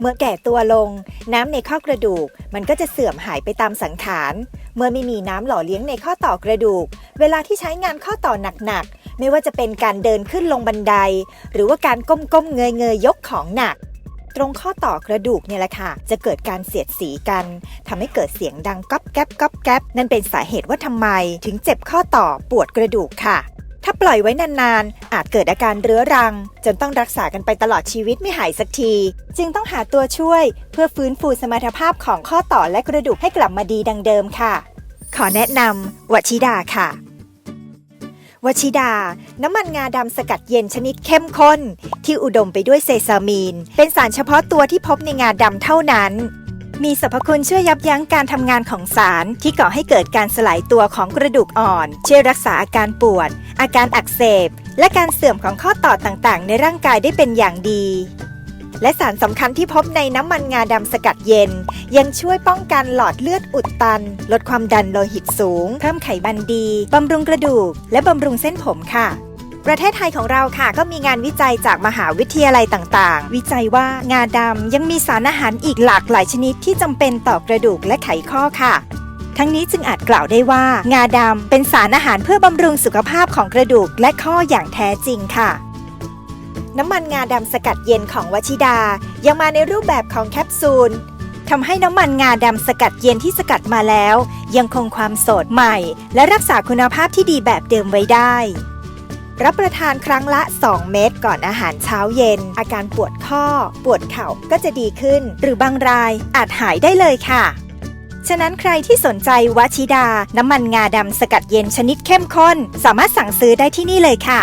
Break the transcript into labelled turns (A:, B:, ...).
A: เมื่อแก่ตัวลง น้ำในข้อกระดูก มันก็จะเสื่อมหายไปตามสังขาร เมื่อไม่มีน้ำหล่อเลี้ยงในข้อต่อกระดูก เวลาที่ใช้งานข้อต่อหนักๆ ไม่ว่าจะเป็นการเดินขึ้นลงบันได หรือว่าการก้มๆเงยๆยกของหนัก ตรงข้อต่อกระดูกเนี่ยแหละค่ะ จะเกิดการเสียดสีกันทำให้เกิดเสียงดังก๊อบแก๊บก๊อบแก๊บนั่นเป็นสาเหตุว่าทำไม ถึงเจ็บข้อต่อปวดกระดูกค่ะ ถ้าปล่อยไว้นานๆ อาจเกิดอาการเรื้อรัง จนต้องรักษากันไปตลอดชีวิตไม่หายสักที จึงต้องหาตัวช่วยเพื่อฟื้นฟูสมรรถภาพของข้อต่อและกระดูกให้กลับมาดีดังเดิมค่ะ ขอแนะนำวชิดาค่ะวชิดา น้ำมันงาดำสกัดเย็นชนิดเข้มข้น ที่อุดมไปด้วยเซซามีน เป็นสารเฉพาะตัวที่พบในงาดำเท่านั้น มีสรรพคุณช่วยยับยั้งการทำงานของสารที่ก่อให้เกิดการสลายตัวของกระดูกอ่อน ช่วยรักษาอาการปวด อาการอักเสบ และการเสื่อมของข้อต่อต่างๆ ในร่างกายได้เป็นอย่างดี และสารสำคัญที่พบในน้ำมันงาดำสกัดเย็น ยังช่วยป้องกันหลอดเลือดอุดตัน ลดความดันโลหิตสูง เพิ่มไขมันดี บำรุงกระดูก และบำรุงเส้นผมค่ะ ประเทศไทยของเราค่ะ ก็มีงานวิจัยจากมหาวิทยาลัยต่างๆ วิจัยว่างาดำยังมีสารอาหารอีกหลากหลายชนิดที่จำเป็นต่อกระดูกและไขข้อค่ะ ทั้งนี้จึงอาจกล่าวได้ว่า งาดำเป็นสารอาหารเพื่อบำรุงสุขภาพของกระดูกและข้ออย่างแท้จริงค่ะน้ำมันงาดำสกัดเย็นของวชิดา ยังมาในรูปแบบของแคปซูลทำให้น้ำมันงาดำสกัดเย็นที่สกัดมาแล้ว ยังคงความสดใหม่ และรักษาคุณภาพที่ดีแบบเดิมไว้ได้ รับประทานครั้งละ 2 เม็ดก่อนอาหารเช้าเย็น อาการปวดข้อ ปวดเข่าก็จะดีขึ้น หรือบางรายอาจหายได้เลยค่ะ ฉะนั้นใครที่สนใจวชิดา น้ำมันงาดำสกัดเย็นชนิดเข้มข้น สามารถสั่งซื้อได้ที่นี่เลยค่ะ